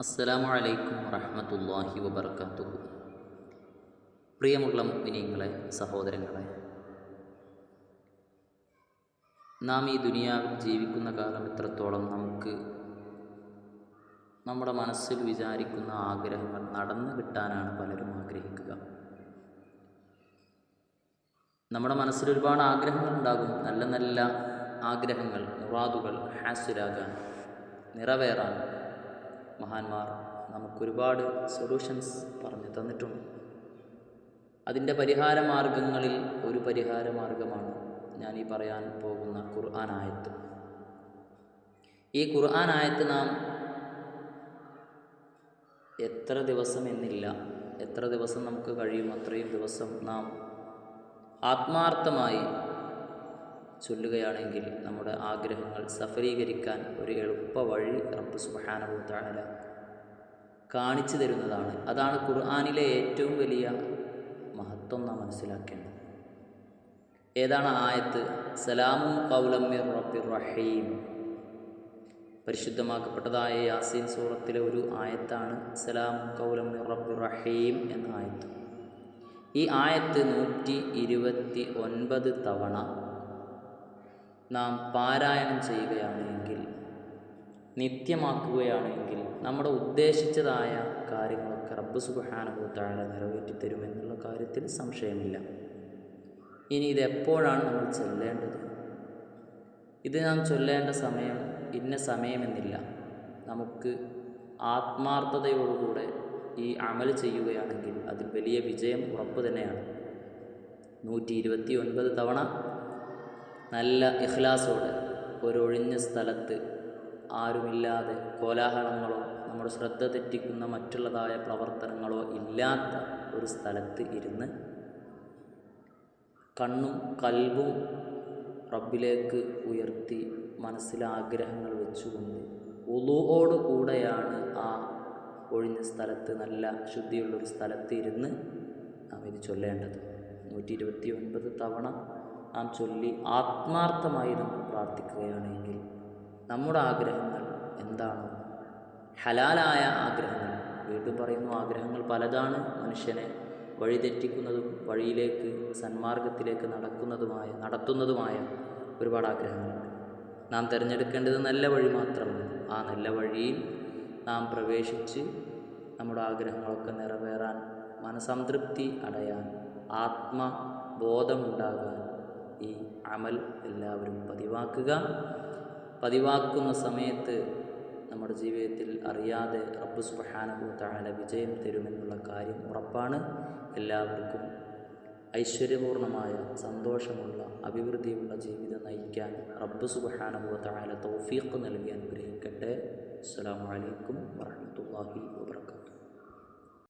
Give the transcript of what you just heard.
അസ്സലാമു അലൈക്കും വറഹ്മത്തുള്ളാഹി വബർക്കാത്തുഹു പ്രിയമുള്ള മുഗ്നിങ്ങളെ സഹോദരങ്ങളെ നാം ഈ ദുനിയാവിൽ ജീവിക്കുന്ന കാലം എത്രത്തോളം നമുക്ക് നമ്മുടെ മനസ്സിൽ വിചാരിക്കുന്ന ആഗ്രഹങ്ങൾ നടന്നു കിട്ടാനാണ് പലരും ആഗ്രഹിക്കുക. നമ്മുടെ മനസ്സിൽ ഒരുപാട് ആഗ്രഹങ്ങൾ ഉണ്ടാകും. നല്ല നല്ല ആഗ്രഹങ്ങൾ മുറാദുകൾ ഹാസിലാകാൻ നിറവേറാൻ മഹാന്മാർ നമുക്കൊരുപാട് സൊല്യൂഷൻസ് പറഞ്ഞു തന്നിട്ടുണ്ട്. അതിന്റെ പരിഹാര മാർഗങ്ങളിൽ ഒരു പരിഹാര മാർഗമാണ് ഞാൻ ഈ പറയാൻ പോകുന്ന ഖുർആൻ ആയത്ത്. ഈ ഖുർആൻ ആയത്ത് നാം എത്ര ദിവസം എന്നില്ല എത്ര ദിവസം നമുക്ക് കഴിയും അത്രയും ദിവസം നാം ആത്മാർത്ഥമായി ചൊല്ലുകയാണെങ്കിൽ നമ്മുടെ ആഗ്രഹങ്ങൾ സഫലീകരിക്കാൻ ഒരു എളുപ്പ വഴി റബ്ബ് തആല കാണിച്ചു തരുന്നതാണ്. അതാണ് ഖുർആാനിലെ ഏറ്റവും വലിയ മഹത്വം നാം മനസ്സിലാക്കേണ്ടത്. ഏതാണ് ആയത്ത്? സലാമും കൗലമ്മിർ റബ്ബിർ റഹീം. പരിശുദ്ധമാക്കപ്പെട്ടതായ യാസീൻ സൂറത്തിലെ ഒരു ആയത്താണ് സലാം കൗലം റബ്ബിർ റഹീം എന്ന ആയത്ത്. ഈ ആയത്ത് നൂറ്റി ഇരുപത്തി ഒൻപത് തവണ നാം പാരായണം ചെയ്യുകയാണെങ്കിൽ നിത്യമാക്കുകയാണെങ്കിൽ നമ്മുടെ ഉദ്ദേശിച്ചതായ കാര്യങ്ങളൊക്കെ റബ്ബ് സുബഹാനഹു താഴെ നിറവേറ്റി തരുമെന്നുള്ള കാര്യത്തിൽ സംശയമില്ല. ഇനി ഇത് എപ്പോഴാണ് നമ്മൾ ചൊല്ലേണ്ടത്? ഇത് നാം ചൊല്ലേണ്ട സമയം ഇന്ന സമയമെന്നില്ല. നമുക്ക് ആത്മാർത്ഥതയോടുകൂടെ ഈ അമൽ ചെയ്യുകയാണെങ്കിൽ അതിൽ വലിയ വിജയം ഉറപ്പ് തന്നെയാണ്. നൂറ്റി ഇരുപത്തി ഒൻപത് തവണ നല്ല ഇഖ്ലാസോടെ ഒരൊഴിഞ്ഞ സ്ഥലത്ത് ആരുമില്ലാതെ കോലാഹലങ്ങളോ നമ്മുടെ ശ്രദ്ധ തെറ്റിക്കുന്ന മറ്റുള്ളതായ പ്രവർത്തനങ്ങളോ ഇല്ലാത്ത ഒരു സ്ഥലത്ത് ഇരുന്ന് കണ്ണും കൽബും റബ്ബിലേക്ക് ഉയർത്തി മനസ്സിൽ ആഗ്രഹങ്ങൾ വെച്ചുകൊണ്ട് ഉളുവോട് കൂടെയാണ് ആ ഒഴിഞ്ഞ സ്ഥലത്ത് നല്ല ശുദ്ധിയുള്ളൊരു സ്ഥലത്ത് ഇരുന്ന് നാം ഇത് ചൊല്ലേണ്ടത്. നൂറ്റി ഇരുപത്തി ഒൻപത് തവണ നാം ചൊല്ലി ആത്മാർത്ഥമായി നമ്മൾ പ്രാർത്ഥിക്കുകയാണെങ്കിൽ നമ്മുടെ ആഗ്രഹങ്ങൾ എന്താണ്? ഹലാലായ ആഗ്രഹങ്ങൾ. വീണ്ടും പറയുന്നു ആഗ്രഹങ്ങൾ പലതാണ്. മനുഷ്യനെ വഴിതെറ്റിക്കുന്നതും വഴിയിലേക്ക് സന്മാർഗത്തിലേക്ക് നടക്കുന്നതുമായ നടത്തുന്നതുമായ ഒരുപാട് ആഗ്രഹങ്ങളുണ്ട്. നാം തിരഞ്ഞെടുക്കേണ്ടത് നല്ല വഴി മാത്രമാണ്. ആ നല്ല വഴിയിൽ നാം പ്രവേശിച്ച് നമ്മുടെ ആഗ്രഹങ്ങളൊക്കെ നിറവേറാൻ മനസംതൃപ്തി അടയാൻ ആത്മബോധമുണ്ടാകാൻ അമൽ എല്ലാവരും പതിവാക്കുക. പതിവാക്കുന്ന സമയത്ത് നമ്മുടെ ജീവിതത്തിൽ അറിയാതെ റബ്ബ് സുബ്ഹാനഹു തആല വിജയം തരുമെന്നുള്ള കാര്യം ഉറപ്പാണ്. എല്ലാവർക്കും ഐശ്വര്യപൂർണമായ സന്തോഷമുള്ള അഭിവൃദ്ധിയുള്ള ജീവിതം നയിക്കാൻ റബ്ബു സുബ്ഹാനഹു തആല തൗഫീഖ് നൽകി അനുഗ്രഹിക്കട്ടെ. അസ്സലാമു അലൈക്കും വറഹ്മത്തുള്ളാഹി വബറകാതുഹു.